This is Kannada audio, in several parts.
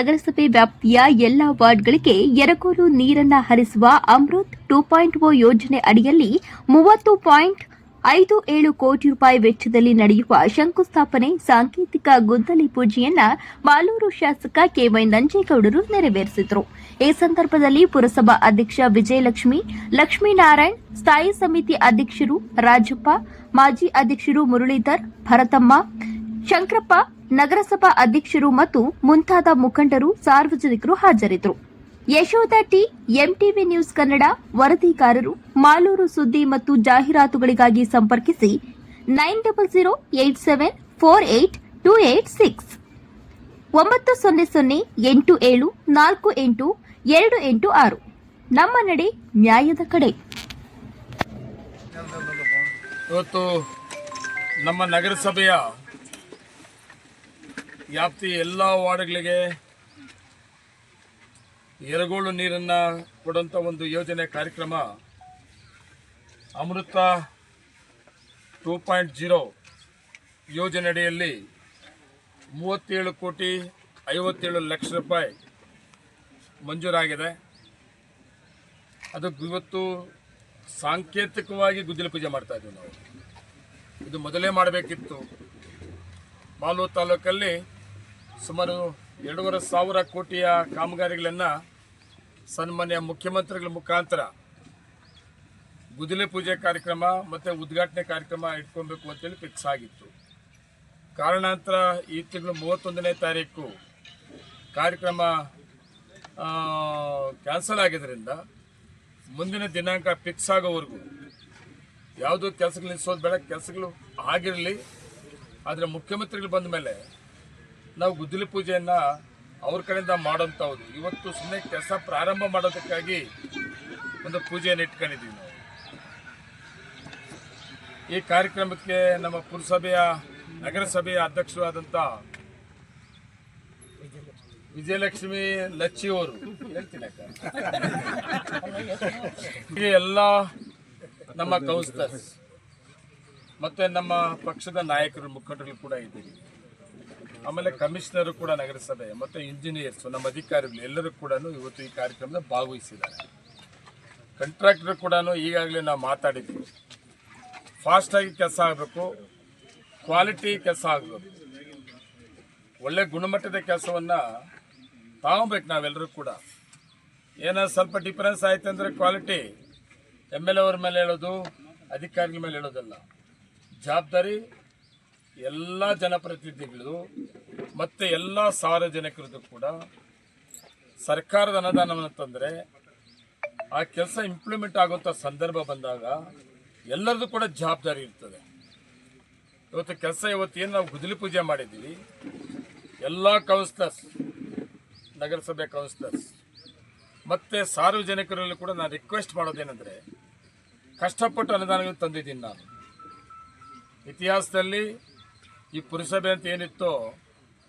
ನಗರಸಭೆ ವ್ಯಾಪ್ತಿಯ ಎಲ್ಲಾ ವಾರ್ಡ್ಗಳಿಗೆ ಎರಕೂರು ನೀರನ್ನ ಹರಿಸುವ ಅಮೃತ್ ಟೂ ಪಾಯಿಂಟ್ ಓ ಯೋಜನೆ ಅಡಿಯಲ್ಲಿ ಮೂವತ್ತು ಪಾಯಿಂಟ್ ಐದು ಏಳು ಕೋಟಿ ರೂಪಾಯಿ ವೆಚ್ಚದಲ್ಲಿ ನಡೆಯುವ ಶಂಕುಸ್ಥಾಪನೆ, ಸಾಂಕೇತಿಕ ಗುದ್ದಲಿ ಪೂಜೆಯನ್ನ ಮಾಲೂರು ಶಾಸಕ ಕೆವೈ ನಂಜೇಗೌಡರು ನೆರವೇರಿಸಿದರು. ಈ ಸಂದರ್ಭದಲ್ಲಿ ಪುರಸಭಾ ಅಧ್ಯಕ್ಷ ವಿಜಯಲಕ್ಷ್ಮಿ, ಲಕ್ಷ್ಮೀನಾರಾಯಣ್, ಸ್ಥಾಯಿ ಸಮಿತಿ ಅಧ್ಯಕ್ಷರು ರಾಜಪ್ಪ, ಮಾಜಿ ಅಧ್ಯಕ್ಷರು ಮುರಳೀಧರ್, ಭರತಮ್ಮ ಶಂಕರಪ್ಪ, ನಗರಸಭಾ ಅಧ್ಯಕ್ಷರು ಮತ್ತು ಮುಂತಾದ ಮುಖಂಡರು, ಸಾರ್ವಜನಿಕರು ಹಾಜರಿದ್ದರು. Yashodha T, MTV news Kannada ವರದಿಗಾರರು Malur ಸುದ್ದಿ ಮತ್ತು ಜಾಹೀರಾತುಗಳಿಗಾಗಿ ಸಂಪರ್ಕಿಸಿ nine double zero eight seven four eight two eight six. ಒಂಬತ್ತು ಸೊನ್ನೆ ಸೊನ್ನೆ ಎಂಟು ಏಳು ನಾಲ್ಕು ಎಂಟು ಎರಡು ಎಂಟು ಆರು. ನಮ್ಮ ನಡೆ ನ್ಯಾಯದ ಕಡೆ. ಇವತ್ತು ನಮ್ಮ ನಗರಸಭೆಯ ವ್ಯಾಪ್ತಿ ಎಲ್ಲ ವಾರ್ಡ್ಗಳಿಗೆ ಎರಗೋಳು ನೀರನ್ನು ಕೊಡುವಂಥ ಒಂದು ಯೋಜನೆ ಕಾರ್ಯಕ್ರಮ ಅಮೃತ ಟೂ ಪಾಯಿಂಟ್ ಜೀರೋ ಯೋಜನೆಯಡಿಯಲ್ಲಿ ಮೂವತ್ತೇಳು ಕೋಟಿ ಐವತ್ತೇಳು ಲಕ್ಷ ರೂಪಾಯಿ ಮಂಜೂರಾಗಿದೆ. ಅದಕ್ಕೆ ಇವತ್ತು ಸಾಂಕೇತಿಕವಾಗಿ ಗುದ್ದಲಿ ಪೂಜೆ ಮಾಡ್ತಾ ಇದ್ದೀವಿ ನಾವು. ಇದು ಮೊದಲೇ ಮಾಡಬೇಕಿತ್ತು. ಮಾಲೂರು ತಾಲೂಕಲ್ಲಿ ಸುಮಾರು ಎರಡೂವರೆ ಸಾವಿರ ಕೋಟಿಯ ಕಾಮಗಾರಿಗಳನ್ನು ಸನ್ಮಾನ್ಯ ಮುಖ್ಯಮಂತ್ರಿಗಳ ಮುಖಾಂತರ ಗುದಿಲೆ ಪೂಜೆ ಕಾರ್ಯಕ್ರಮ ಮತ್ತು ಉದ್ಘಾಟನೆ ಕಾರ್ಯಕ್ರಮ ಇಟ್ಕೊಬೇಕು ಅಂತೇಳಿ ಫಿಕ್ಸ್ ಆಗಿತ್ತು. ಕಾರಣಾಂತರ ಈ ತಿಂಗಳು ಮೂವತ್ತೊಂದನೇ ತಾರೀಕು ಕಾರ್ಯಕ್ರಮ ಕ್ಯಾನ್ಸಲ್ ಆಗಿದ್ದರಿಂದ ಮುಂದಿನ ದಿನಾಂಕ ಫಿಕ್ಸ್ ಆಗೋವರೆಗೂ ಯಾವುದೋ ಕೆಲಸಗಳು ನಿಲ್ಲಿಸೋದು ಬೇಡ, ಕೆಲಸಗಳು ಆಗಿರಲಿ, ಆದರೆ ಮುಖ್ಯಮಂತ್ರಿಗಳು ಬಂದ ಮೇಲೆ ನಾವು ಗುದ್ದಲಿ ಪೂಜೆಯನ್ನು ಅವ್ರ ಕಡೆಯಿಂದ ಮಾಡೋಂಥವ್ರು ಇವತ್ತು ಸುಮ್ಮನೆ ಕೆಲಸ ಪ್ರಾರಂಭ ಮಾಡೋದಕ್ಕಾಗಿ ಒಂದು ಪೂಜೆಯನ್ನು ಇಟ್ಕೊಂಡಿದ್ದೀವಿ ನಾವು. ಈ ಕಾರ್ಯಕ್ರಮಕ್ಕೆ ನಮ್ಮ ಪುರಸಭೆಯ ನಗರಸಭೆಯ ಅಧ್ಯಕ್ಷರಾದಂಥ ವಿಜಯಲಕ್ಷ್ಮಿ ಲಚ್ಚಿಯವರು ಹೇಳ್ತೀನಿ ಎಲ್ಲ ನಮ್ಮ ಕೌನ್ಸಿಲರ್ಸ್ ಮತ್ತು ನಮ್ಮ ಪಕ್ಷದ ನಾಯಕರು ಮುಖಂಡರು ಕೂಡ ಇದ್ದೀವಿ ಆಮೇಲೆ ಕಮಿಷನರ್ ಕೂಡ ನಗರಸಭೆ, ಮತ್ತು ಇಂಜಿನಿಯರ್ಸ್ ನಮ್ಮ ಅಧಿಕಾರಿಗಳು ಎಲ್ಲರೂ ಕೂಡ ಇವತ್ತು ಈ ಕಾರ್ಯಕ್ರಮದ ಭಾಗವಹಿಸಿದ್ದಾರೆ. ಕಾಂಟ್ರಾಕ್ಟರ್ ಕೂಡ ಈಗಾಗಲೇ ನಾವು ಮಾತಾಡಿದ್ವಿ ಫಾಸ್ಟಾಗಿ ಕೆಲಸ ಆಗಬೇಕು ಕ್ವಾಲಿಟಿ ಕೆಲಸ ಆಗಬೇಕು. ಒಳ್ಳೆ ಗುಣಮಟ್ಟದ ಕೆಲಸವನ್ನು ತಗೊಬೇಕು ನಾವೆಲ್ಲರೂ ಕೂಡ. ಏನೋ ಸ್ವಲ್ಪ ಡಿಫರೆನ್ಸ್ ಆಯ್ತು ಅಂದರೆ ಕ್ವಾಲಿಟಿ ಎಂ ಎಲ್ ಅವ್ರ ಮೇಲೆ ಹೇಳೋದು, ಅಧಿಕಾರಿಗಳ ಮೇಲೆ ಹೇಳೋದಲ್ಲ. ಜವಾಬ್ದಾರಿ ಎಲ್ಲ ಜನಪ್ರತಿನಿಧಿಗಳು ಮತ್ತು ಎಲ್ಲ ಸಾರ್ವಜನಿಕರದ್ದು ಕೂಡ ಸರ್ಕಾರದ ಅನುದಾನವನ್ನು ತಂದರೆ ಆ ಕೆಲಸ ಇಂಪ್ಲಿಮೆಂಟ್ ಆಗುವಂಥ ಸಂದರ್ಭ ಬಂದಾಗ ಎಲ್ಲರದ್ದು ಕೂಡ ಜವಾಬ್ದಾರಿ ಇರ್ತದೆ. ಇವತ್ತು ಕೆಲಸ ಇವತ್ತು ಏನು ನಾವು ಗುದಲಿ ಪೂಜೆ ಮಾಡಿದ್ದೀವಿ, ಎಲ್ಲ ಕೌನ್ಸಿಲರ್ಸ್ ನಗರಸಭೆ ಕೌನ್ಸಿಲರ್ಸ್ ಮತ್ತು ಸಾರ್ವಜನಿಕರಲ್ಲಿ ಕೂಡ ನಾನು ರಿಕ್ವೆಸ್ಟ್ ಮಾಡೋದೇನೆಂದರೆ ಕಷ್ಟಪಟ್ಟು ಅನುದಾನಗಳು ತಂದಿದ್ದೀನಿ ನಾನು. ಇತಿಹಾಸದಲ್ಲಿ ಈ ಪುರಸಭೆ ಅಂತ ಏನಿತ್ತು,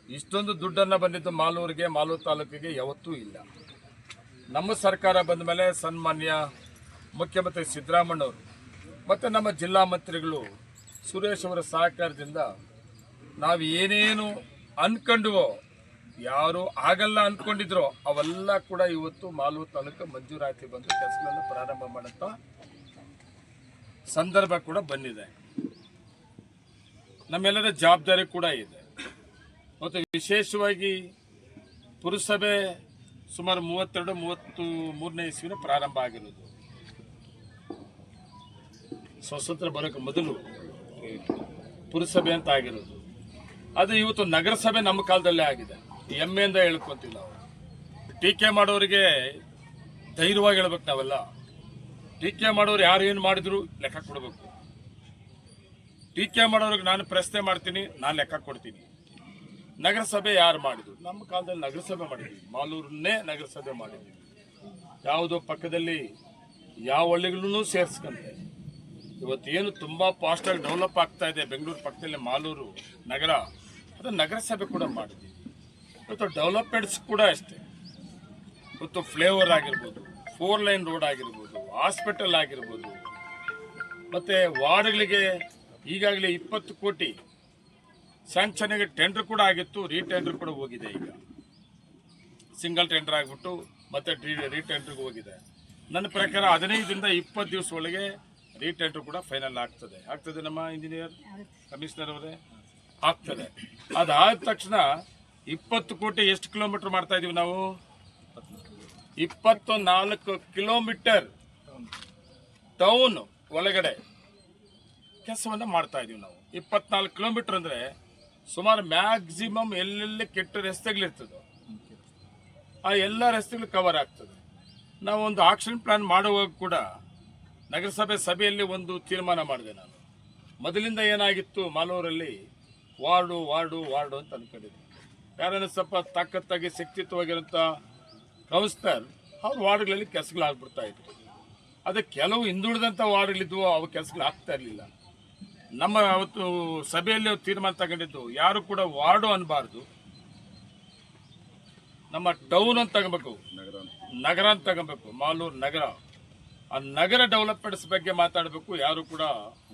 ಇಷ್ಟೊಂದು ದುಡ್ಡನ್ನು ಬಂದಿದ್ದು ಮಾಲೂರಿಗೆ, ಮಾಲೂರು ತಾಲೂಕಿಗೆ ಯಾವತ್ತೂ ಇಲ್ಲ. ನಮ್ಮ ಸರ್ಕಾರ ಬಂದ ಮೇಲೆ ಸನ್ಮಾನ್ಯ ಮುಖ್ಯಮಂತ್ರಿ ಸಿದ್ದರಾಮಣ್ಣವರು ಮತ್ತು ನಮ್ಮ ಜಿಲ್ಲಾ ಮಂತ್ರಿಗಳು ಸುರೇಶ್ ಅವರ ಸಹಕಾರದಿಂದ ನಾವು ಏನೇನು ಅಂದ್ಕೊಂಡ್ವೋ ಯಾರು ಆಗಲ್ಲ ಅಂದ್ಕೊಂಡಿದ್ರೋ ಅವೆಲ್ಲ ಕೂಡ ಇವತ್ತು ಮಾಲೂರು ತಾಲೂಕು ಮಂಜೂರಾತಿ ಬಂದು ಕೆಲಸಗಳನ್ನು ಪ್ರಾರಂಭ ಮಾಡುತ್ತಾ ಸಂದರ್ಭ ಕೂಡ ಬಂದಿದೆ. ನಮ್ಮೆಲ್ಲರ ಜವಾಬ್ದಾರಿ ಕೂಡ ಇದೆ. ಮತ್ತು ವಿಶೇಷವಾಗಿ ಪುರಸಭೆ ಸುಮಾರು ಮೂವತ್ತೆರಡು, ಮೂವತ್ತು ಮೂರನೇ ಇಸ್ವಿನ ಪ್ರಾರಂಭ ಆಗಿರೋದು. ಸ್ವತಂತ್ರ ಬರೋಕ್ಕೆ ಮೊದಲು ಪುರಸಭೆ ಅಂತ ಆಗಿರೋದು. ಅದು ಇವತ್ತು ನಗರಸಭೆ ನಮ್ಮ ಕಾಲದಲ್ಲೇ ಆಗಿದೆ. ಹೆಮ್ಮೆಯಿಂದ ಹೇಳ್ಕೊತೀವಿ ನಾವು. ಟೀಕೆ ಮಾಡೋರಿಗೆ ಧೈರ್ಯವಾಗಿ ಹೇಳ್ಬೇಕು ನಾವೆಲ್ಲ. ಟೀಕೆ ಮಾಡೋರು ಯಾರು ಏನು ಮಾಡಿದ್ರು ಲೆಕ್ಕ ಕೊಡಬೇಕು. ಟೀಕೆ ಮಾಡೋರಿಗೆ ನಾನು ಪ್ರಶ್ನೆ ಮಾಡ್ತೀನಿ, ನಾನು ಲೆಕ್ಕ ಕೊಡ್ತೀನಿ. ನಗರಸಭೆ ಯಾರು ಮಾಡಿದ್ರು? ನಮ್ಮ ಕಾಲದಲ್ಲಿ ನಗರಸಭೆ ಮಾಡಿದ್ವಿ. ಮಾಲೂರನ್ನೇ ನಗರಸಭೆ ಮಾಡಿದ್ವಿ. ಯಾವುದೋ ಪಕ್ಕದಲ್ಲಿ ಯಾವ ಹಳ್ಳಿಗಳನ್ನೂ ಸೇರಿಸ್ಕೊಂಡೆ ಇವತ್ತೇನು ತುಂಬ ಫಾಸ್ಟಾಗಿ ಡೆವಲಪ್ ಆಗ್ತಾ ಇದೆ ಬೆಂಗಳೂರು ಪಕ್ಕದಲ್ಲಿ ಮಾಲೂರು ನಗರ. ಅದು ನಗರಸಭೆ ಕೂಡ ಮಾಡಿದ್ವಿ. ಇವತ್ತು ಡೆವಲಪ್ಮೆಂಟ್ಸ್ ಕೂಡ ಅಷ್ಟೇ. ಇವತ್ತು ಫ್ಲೇವರ್ ಆಗಿರ್ಬೋದು ಫೋರ್ ಲೈನ್ ರೋಡ್ ಆಗಿರ್ಬೋದು ಹಾಸ್ಪಿಟಲ್ ಆಗಿರ್ಬೋದು, ಮತ್ತು ವಾರ್ಡ್ಗಳಿಗೆ ಈಗಾಗಲೇ ಇಪ್ಪತ್ತು ಕೋಟಿ ಸ್ಯಾಂಕ್ಷನ್ಗೆ ಟೆಂಡರ್ ಕೂಡ ಆಗಿತ್ತು ರೀಟೆಂಡರ್ ಕೂಡ ಹೋಗಿದೆ ಈಗ. ಸಿಂಗಲ್ ಟೆಂಡರ್ ಆಗಿಬಿಟ್ಟು ಮತ್ತೆ ರೀಟೆಂಡರ್ಗೆ ಹೋಗಿದೆ. ನನ್ನ ಪ್ರಕಾರ ಹದಿನೈದರಿಂದ ಇಪ್ಪತ್ತು ದಿವಸ ಒಳಗೆ ರೀಟೆಂಡರ್ ಕೂಡ ಫೈನಲ್ ಆಗ್ತದೆ. ಆಗ್ತದೆ ನಮ್ಮ ಇಂಜಿನಿಯರ್ ಕಮಿಷನರ್ ಅವರೇ? ಆಗ್ತದೆ. ಅದಾದ ತಕ್ಷಣ ಇಪ್ಪತ್ತು ಕೋಟಿ ಎಷ್ಟು ಕಿಲೋಮೀಟರ್ ಮಾಡ್ತಾ ಇದೀವಿ ನಾವು? ಇಪ್ಪತ್ತು ನಾಲ್ಕು ಕಿಲೋಮೀಟರ್ ಟೌನ್ ಒಳಗಡೆ. ಕೆಲಸವನ್ನ ಮಾಡ್ತಾ ಇದ್ದೀವಿ ನಾವು. ಇಪ್ಪತ್ನಾಲ್ಕು ಕಿಲೋಮೀಟರ್ ಅಂದ್ರೆ ಸುಮಾರು ಮ್ಯಾಕ್ಸಿಮಮ್ ಎಲ್ಲೆಲ್ಲಿ ಕೆಟ್ಟ ರಸ್ತೆಗಳಿರ್ತದೆ, ಆ ಎಲ್ಲ ರಸ್ತೆಗಳು ಕವರ್ ಆಗ್ತದೆ. ನಾವು ಒಂದು ಆಕ್ಷನ್ ಪ್ಲಾನ್ ಮಾಡುವಾಗ ಕೂಡ ನಗರಸಭೆ ಸಭೆಯಲ್ಲಿ ಒಂದು ತೀರ್ಮಾನ ಮಾಡಿದೆ ನಾನು. ಮೊದಲಿಂದ ಏನಾಗಿತ್ತು ಮಾಲೂರಲ್ಲಿ ವಾರ್ಡು ವಾರ್ಡು ವಾರ್ಡು ಅಂತ ಅಂದ್ಕೊಂಡಿದ್ದೆ ಯಾರನ್ನ ಸ್ವಲ್ಪ ತಾಕತ್ತಾಗಿ ಶಕ್ತಿತ್ವವಾಗಿರೋಂಥ ಕೌನ್ಸಿಲರ್, ಅವ್ರ ವಾರ್ಡ್ಗಳಲ್ಲಿ ಕೆಲಸಗಳಾಗ್ಬಿಡ್ತಾ ಇದ್ರು. ಅದೇ ಕೆಲವು ಹಿಂದುಳಿದಂಥ ವಾರ್ಡ್ಗಳಿದ್ವು, ಅವು ಕೆಲಸಗಳು ಆಗ್ತಾ ಇರಲಿಲ್ಲ. ನಮ್ಮ ಅವತ್ತು ಸಭೆಯಲ್ಲಿ ತೀರ್ಮಾನ ತಗೊಂಡಿದ್ದು ಯಾರು ಕೂಡ ವಾರ್ಡು ಅನ್ನಬಾರ್ದು ನಮ್ಮ ಟೌನ್ ಅಂತ ತಗೋಬೇಕು. ನಗರ ಅಂತ. ತಗೋಬೇಕು ಮಾಲೂರು ನಗರ. ಆ ನಗರ ಡೆವಲಪ್ಮೆಂಟ್ಸ್ ಬಗ್ಗೆ ಮಾತಾಡಬೇಕು ಯಾರು ಕೂಡ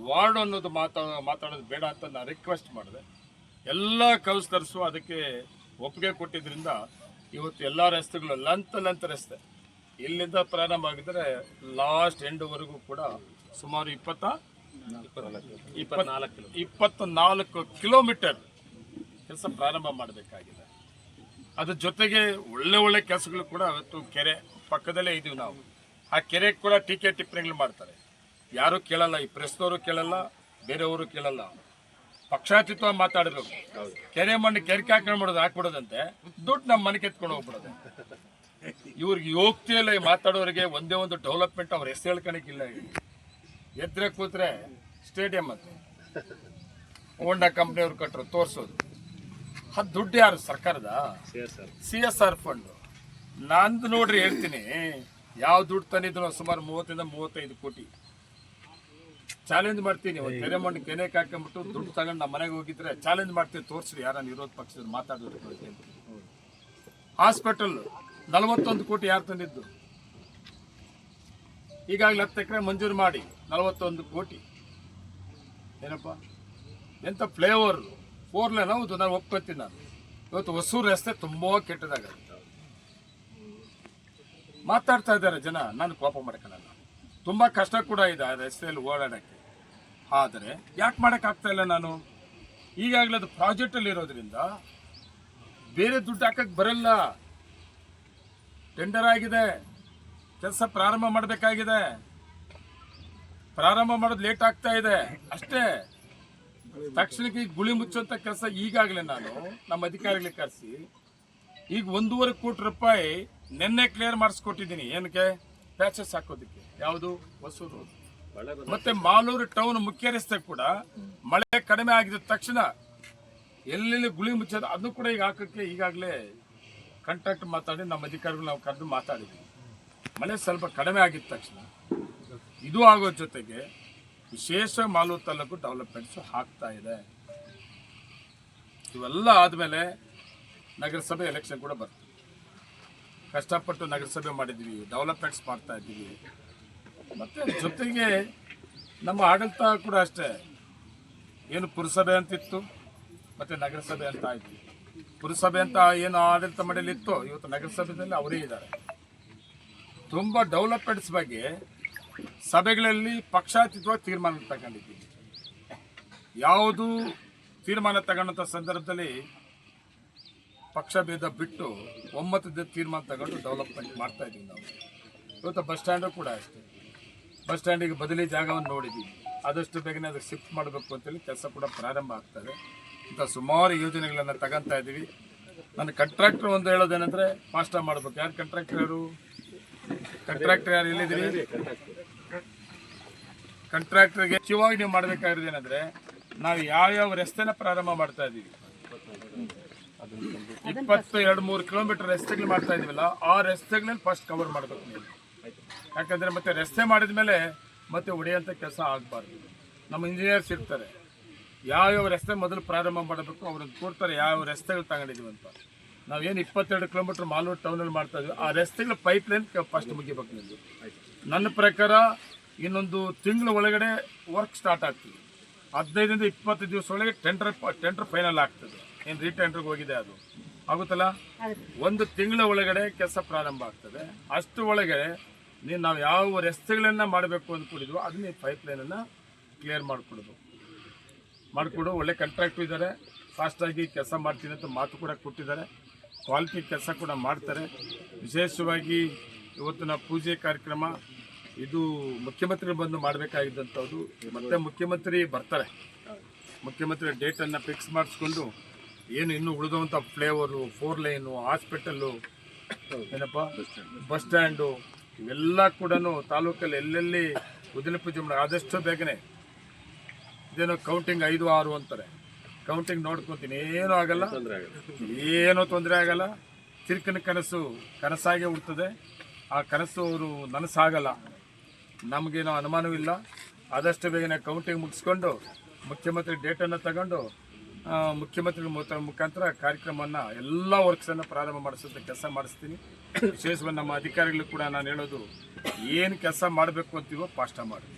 ವಾರ್ಡ್ ಅನ್ನೋದು ಮಾತಾ ಮಾತಾಡೋದು ಬೇಡ ಅಂತ ನಾನು ರಿಕ್ವೆಸ್ಟ್ ಮಾಡಿದೆ. ಎಲ್ಲ ಕೌನ್ಸಿಲರ್ಸು ಅದಕ್ಕೆ ಒಪ್ಪಿಗೆ ಕೊಟ್ಟಿದ್ದರಿಂದ ಇವತ್ತು ಎಲ್ಲ ರಸ್ತೆಗಳು ಲಂತ್ ಲಂತ್ ರಸ್ತೆ. ಇಲ್ಲಿಂದ ಪ್ರಾರಂಭ ಆಗಿದ್ರೆ ಲಾಸ್ಟ್ ಎಂಡ್ವರೆಗೂ ಕೂಡ ಸುಮಾರು ಇಪ್ಪತ್ತ ಇಪ್ಪತ್ತ ನಾಲ್ಕು ಕಿಲೋಮೀಟರ್ ಕೆಲಸ ಪ್ರಾರಂಭ ಮಾಡಬೇಕಾಗಿದೆ. ಅದ್ರ ಜೊತೆಗೆ ಒಳ್ಳೆ ಒಳ್ಳೆ ಕೆಲಸಗಳು ಕೂಡ ಅವತ್ತು ಕೆರೆ ಪಕ್ಕದಲ್ಲೇ ಇದೀವಿ ನಾವು. ಆ ಕೆರೆ ಕೂಡ ಟೀಕೆ ಟಿಪ್ಪಣಿಗಳು ಮಾಡ್ತಾರೆ. ಯಾರು ಕೇಳಲ್ಲ, ಈ ಪ್ರೆಸ್ನವರು ಕೇಳಲ್ಲ, ಬೇರೆಯವರು ಕೇಳಲ್ಲ. ಪಕ್ಷಾತೀತ ಮಾತಾಡಬೇಕು ಕೆರೆ ಮಣ್ಣು ಕೆರೆ ಹಾಕೊಂಡು ಮಾಡೋದು ಹಾಕ್ಬಿಡೋದಂತೆ ದುಡ್ಡು ನಮ್ಮ ಮನೆ ಕೆತ್ಕೊಂಡು ಹೋಗ್ಬಿಡೋದು. ಇವ್ರಿಗೆ ಯೋಗ್ತಿಯಲ್ಲ ಮಾತಾಡೋರಿಗೆ, ಒಂದೇ ಒಂದು ಡೆವಲಪ್ಮೆಂಟ್ ಅವ್ರ ಹೆಸರು ಹೇಳ್ಕೊಳಕ್ಕಿಲ್ಲ ಎದ್ರೆ ಕೂತ್ರೆ ಸ್ಟೇಡಿಯಂ ಅಂತ ಹೋಂಡಾ ಕಂಪ್ನಿಯವ್ರು ಕಟ್ಟರು ತೋರಿಸೋದು. ಅದು ದುಡ್ಡು ಯಾರು, ಸರ್ಕಾರದ? ಸಿ ಎಸ್ ಆರ್ ಫಂಡ್ ನಂದು ನೋಡ್ರಿ ಹೇಳ್ತೀನಿ, ಯಾವ ದುಡ್ಡು ತಂದಿದ್ರು ಸುಮಾರು ಮೂವತ್ತರಿಂದ ಮೂವತ್ತೈದು ಕೋಟಿ. ಚಾಲೆಂಜ್ ಮಾಡ್ತೀನಿ, ಒಂದು ಕೆರೆ ಮಣ್ಣು ಕೆನೆ ಹಾಕೊಂಡ್ಬಿಟ್ಟು ದುಡ್ಡು ತಗೊಂಡು ನಮ್ಮ ಮನೆಗೆ ಹೋಗಿದ್ರೆ ಚಾಲೆಂಜ್ ಮಾಡ್ತೀನಿ, ತೋರಿಸ್ರಿ ಯಾರ ವಿರೋಧ ಪಕ್ಷದ ಮಾತಾಡೋದು ಹಾಸ್ಪಿಟಲ್ ನಲವತ್ತೊಂದು ಕೋಟಿ ಯಾರು ತಂದಿದ್ದು? ಈಗಾಗಲೇ ಹತ್ತು ಎಕರೆ ಮಂಜೂರು ಮಾಡಿ. ನಲವತ್ತೊಂದು ಕೋಟಿ. ಏನಪ್ಪ? ಎಂಥ ಫ್ಲೇವರ್ ಫೋರ್ ಲೈನ್ ಹೌದು, ನಾನು ಒಪ್ಕೊತೀನಿ ನಾನು. ಇವತ್ತು ಹೊಸೂರು ರಸ್ತೆ ತುಂಬ ಕೆಟ್ಟದಾಗುತ್ತೆ. ಮಾತಾಡ್ತಾ ಇದ್ದಾರೆ ಜನ, ನಾನು ಕೋಪ ಮಾಡ್ಕೊಳ್ಳಲ್ಲ. ತುಂಬ ಕಷ್ಟ ಕೂಡ ಇದೆ ಆ ರಸ್ತೆಯಲ್ಲಿ ಓಡಾಡೋಕ್ಕೆ. ಆದರೆ ಯಾಕೆ ಮಾಡೋಕ್ಕಾಗ್ತಾ ಇಲ್ಲ ನಾನು? ಈಗಾಗಲೇ ಅದು ಪ್ರಾಜೆಕ್ಟಲ್ಲಿ ಇರೋದ್ರಿಂದ ಬೇರೆ ದುಡ್ಡು ಹಾಕಕ್ಕೆ ಬರಲ್ಲ. ಟೆಂಡರ್ ಆಗಿದೆ. ಕೆಲಸ ಪ್ರಾರಂಭ ಮಾಡಬೇಕಾಗಿದೆ. ಪ್ರಾರಂಭ ಮಾಡೋದು ಲೇಟ್ ಆಗ್ತಾ ಇದೆ. ಅಷ್ಟೇ. ತಕ್ಷಣಕ್ಕೆ ಗುಳಿ ಮುಚ್ಚುವಂತ ಕೆಲಸ ಈಗಾಗಲೇ ನಾನು ನಮ್ಮ ಅಧಿಕಾರಿಗಳಿಗೆ ಕರೆಸಿ. ಈಗ ಒಂದೂವರೆ ಕೋಟಿ ರೂಪಾಯಿ ನಿನ್ನೆ ಕ್ಲಿಯರ್ ಮಾಡಿಸ್ಕೊಟ್ಟಿದ್ದೀನಿ. ಏನಕ್ಕೆ? ಪ್ಯಾಚಸ್ ಹಾಕೋದಕ್ಕೆ. ಯಾವುದು? ಹೊಸೂರು ಮತ್ತೆ ಮಾಲೂರು ಟೌನ್ ಮುಖ್ಯ ರಸ್ತೆ ಕೂಡ ಮಳೆ ಕಡಿಮೆ ಆಗಿದ ತಕ್ಷಣ ಎಲ್ಲೆಲ್ಲಿ ಗುಳಿ ಮುಚ್ಚೋದು ಅದನ್ನು ಕೂಡ ಈಗ ಹಾಕಕ್ಕೆ ಈಗಾಗಲೇ ಕಾಂಟ್ಯಾಕ್ಟ್ ಮಾತಾಡಿ ನಮ್ಮ ಅಧಿಕಾರಿಗಳು ನಾವು ಕರೆದು ಮಾತಾಡಿದ್ವಿ ಮಳೆ ಸ್ವಲ್ಪ ಕಡಿಮೆ ಆಗಿದ ತಕ್ಷಣ ಇದು ಆಗೋ ಜೊತೆಗೆ ವಿಶೇಷ ಮಾಲು ತಾಲೂಕು ಡೆವಲಪ್ಮೆಂಟ್ಸ್ ಆಗ್ತಾ ಇದೆ. ಇವೆಲ್ಲ ಆದಮೇಲೆ ನಗರಸಭೆ ಎಲೆಕ್ಷನ್ ಕೂಡ ಬರ್ತದೆ. ಕಷ್ಟಪಟ್ಟು ನಗರಸಭೆ ಮಾಡಿದ್ವಿ ಡೆವಲಪ್ಮೆಂಟ್ಸ್ ಮಾಡ್ತಾ ಇದ್ದೀವಿ. ಮತ್ತು ಜೊತೆಗೆ ನಮ್ಮ ಆಡಳಿತ ಕೂಡ ಅಷ್ಟೇ. ಏನು ಪುರಸಭೆ ಅಂತಿತ್ತು, ಮತ್ತು ನಗರಸಭೆ ಅಂತ ಆಯಿತು. ಪುರಸಭೆ ಅಂತ ಏನು ಆಡಳಿತ ಮಾಡಲಿತ್ತು ಇವತ್ತು ನಗರಸಭೆಯಲ್ಲಿ ಅವರೇ ಇದ್ದಾರೆ. ತುಂಬ ಡೆವಲಪ್ಮೆಂಟ್ಸ್ ಬಗ್ಗೆ ಸಭೆಗಳಲ್ಲಿ ಪಕ್ಷಾತೀತವಾಗಿ ತೀರ್ಮಾನ ತಗೊಂಡಿದ್ದೀವಿ ಯಾವುದು ತೀರ್ಮಾನ ತಗೊಂಡಂಥ ಸಂದರ್ಭದಲ್ಲಿ ಪಕ್ಷ ಭೇದ ಬಿಟ್ಟು ಒಮ್ಮತದ ತೀರ್ಮಾನ ತಗೊಂಡು ಡೆವಲಪ್ಮೆಂಟ್ ಮಾಡ್ತಾ ಇದ್ದೀವಿ ನಾವು. ಇವತ್ತು ಬಸ್ ಸ್ಟ್ಯಾಂಡು ಕೂಡ ಅಷ್ಟೇ. ಬಸ್ ಸ್ಟ್ಯಾಂಡಿಗೆ ಬದಲಿ ಜಾಗವನ್ನು ನೋಡಿದ್ದೀವಿ. ಆದಷ್ಟು ಬೇಗನೆ ಅದಕ್ಕೆ ಶಿಫ್ಟ್ ಮಾಡಬೇಕು ಅಂತೇಳಿ ಕೆಲಸ ಕೂಡ ಪ್ರಾರಂಭ ಆಗ್ತದೆ. ಇಂಥ ಸುಮಾರು ಯೋಜನೆಗಳನ್ನು ತಗೊಂತಾ ಇದ್ದೀವಿ. ನನ್ನ ಕಾಂಟ್ರಾಕ್ಟರ್ ಒಂದು ಹೇಳೋದೇನೆಂದರೆ ಫಾಸ್ಟಾಗಿ ಮಾಡಬೇಕು. ಯಾರು ಕಾಂಟ್ರಾಕ್ಟರ್ ಯಾರು ಕಾಂಟ್ರಾಕ್ಟರ್ ಯಾರು ಎಲ್ಲಿದ್ದೀರಿ? ಕಾಂಟ್ರಾಕ್ಟರ್ಗೆ ಮುಖ್ಯವಾಗಿ ನೀವು ಮಾಡಬೇಕಾಗಿರೋದು ಏನಂದ್ರೆ ನಾವು ಯಾವ್ಯಾವ ರಸ್ತೆನ ಪ್ರಾರಂಭ ಮಾಡ್ತಾ ಇದ್ದೀವಿ. ಇಪ್ಪತ್ತು ಎರಡು ಮೂರು ಕಿಲೋಮೀಟರ್ ರಸ್ತೆಗಳು ಮಾಡ್ತಾ ಇದೀವಲ್ಲ ಆ ರಸ್ತೆಗಳನ್ನ ಫಸ್ಟ್ ಕವರ್ ಮಾಡಬೇಕು ನೀವು. ಯಾಕಂದ್ರೆ ಮತ್ತೆ ರಸ್ತೆ ಮಾಡಿದ ಮೇಲೆ ಮತ್ತೆ ಹೊಡೆಯಂತ ಕೆಲಸ ಆಗಬಾರ್ದು. ನಮ್ಮ ಇಂಜಿನಿಯರ್ಸ್ ಇರ್ತಾರೆ. ಯಾವ್ಯಾವ ರಸ್ತೆ ಮೊದಲು ಪ್ರಾರಂಭ ಮಾಡಬೇಕು, ಅವ್ರನ್ನ ಕೂರ್ತಾರೆ ಯಾವ ರಸ್ತೆಗಳು ತಗೊಂಡಿದೀವಿ ಅಂತ. ನಾವೇನು ಇಪ್ಪತ್ತೆರಡು ಕಿಲೋಮೀಟರ್ ಮಾಲೂರು ಟೌನಲ್ಲಿ ಮಾಡ್ತಾ ಇದೀವಿ ಆ ರಸ್ತೆಗಳ ಪೈಪ್ ಲೈನ್ ಫಸ್ಟ್ ಮುಗಿಬೇಕು ನಿಮ್ದು. ನನ್ನ ಪ್ರಕಾರ ಇನ್ನೊಂದು ತಿಂಗಳ ಒಳಗಡೆ ವರ್ಕ್ ಸ್ಟಾರ್ಟ್ ಆಗ್ತದೆ. ಹದಿನೈದರಿಂದ ಇಪ್ಪತ್ತು ದಿವಸ ಒಳಗೆ ಟೆಂಡರ್ ಟೆಂಡರ್ ಫೈನಲ್ ಆಗ್ತದೆ. ಏನು ರೀಟೆಂಡರ್ಗೆ ಹೋಗಿದೆ ಅದು? ಆಗುತ್ತಲ್ಲ? ಒಂದು ತಿಂಗಳ ಒಳಗಡೆ ಕೆಲಸ ಪ್ರಾರಂಭ ಆಗ್ತದೆ. ಅಷ್ಟು ಒಳಗಡೆ ನೀನು ನಾವು ಯಾವ ರಸ್ತೆಗಳನ್ನು ಮಾಡಬೇಕು ಅಂದ್ಕೊಂಡಿದ್ವೋ ಅದನ್ನ ಪೈಪ್ ಲೈನನ್ನು ಕ್ಲಿಯರ್ ಮಾಡಿಕೊಡೋದು. ಮಾಡಿಕೊಡು ಒಳ್ಳೆ ಕಾಂಟ್ರಾಕ್ಟು ಇದ್ದಾರೆ ಫಾಸ್ಟಾಗಿ ಕೆಲಸ ಮಾಡ್ತೀನಿ ಅಂತ ಮಾತು ಕೂಡ ಕೊಟ್ಟಿದ್ದಾರೆ. ಕ್ವಾಲಿಟಿ ಕೆಲಸ ಕೂಡ ಮಾಡ್ತಾರೆ. ವಿಶೇಷವಾಗಿ ಇವತ್ತಿನ ಪೂಜೆ ಕಾರ್ಯಕ್ರಮ ಇದು ಮುಖ್ಯಮಂತ್ರಿ ಬಂದು ಮಾಡಬೇಕಾಗಿದ್ದಂಥದ್ದು ಮತ್ತೆ ಮುಖ್ಯಮಂತ್ರಿ ಬರ್ತಾರೆ. ಮುಖ್ಯಮಂತ್ರಿ ಡೇಟನ್ನು ಫಿಕ್ಸ್ ಮಾಡಿಸ್ಕೊಂಡು ಏನು ಇನ್ನು ಉಳಿದಂಥ ಫ್ಲೇವರು ಫೋರ್ ಲೈನು ಹಾಸ್ಪಿಟಲ್ಲು ಏನಪ್ಪ? ಬಸ್ ಸ್ಟ್ಯಾಂಡು ಇವೆಲ್ಲ ಕೂಡ ತಾಲೂಕಲ್ಲಿ ಎಲ್ಲೆಲ್ಲಿ ಉದಿನ ಪೂಜೆ ಮಾಡಿ, ಆದಷ್ಟು ಬೇಗನೆ. ಇದೇನೋ ಕೌಂಟಿಂಗ್ ಐದು, ಆರು ಅಂತಾರೆ. ಕೌಂಟಿಂಗ್ ನೋಡ್ಕೊತೀನಿ. ಏನೂ ಆಗಲ್ಲ. ಏನೂ ತೊಂದರೆ ಆಗಲ್ಲ. ತಿರ್ಕನ ಕನಸು ಕನಸಾಗೇ ಉಳ್ತದೆ ಆ ಕನಸು ಅವರು ನನಸಾಗಲ್ಲ. ನಮಗೇನೋ ಅನುಮಾನವಿಲ್ಲ. ಆದಷ್ಟು ಬೇಗನೆ ಕೌಂಟಿಂಗ್ ಮುಗಿಸ್ಕೊಂಡು, ಮುಖ್ಯಮಂತ್ರಿ ಡೇಟನ್ನು ತಗೊಂಡು ಮುಖ್ಯಮಂತ್ರಿ ಮುಖ- ಮುಖಾಂತರ ಕಾರ್ಯಕ್ರಮವನ್ನು, ಎಲ್ಲ ವರ್ಕ್ಸನ್ನು ಪ್ರಾರಂಭ ಮಾಡಿಸೋದು ಕೆಲಸ ಮಾಡಿಸ್ತೀನಿ. ವಿಶೇಷವಾಗಿ ನಮ್ಮ ಅಧಿಕಾರಿಗಳು ಕೂಡ ನಾನು ಹೇಳೋದು, ಏನು ಕೆಲಸ ಮಾಡಬೇಕು ಅಂತೀವೋ ಪಾಷ್ಟ ಮಾಡಿ.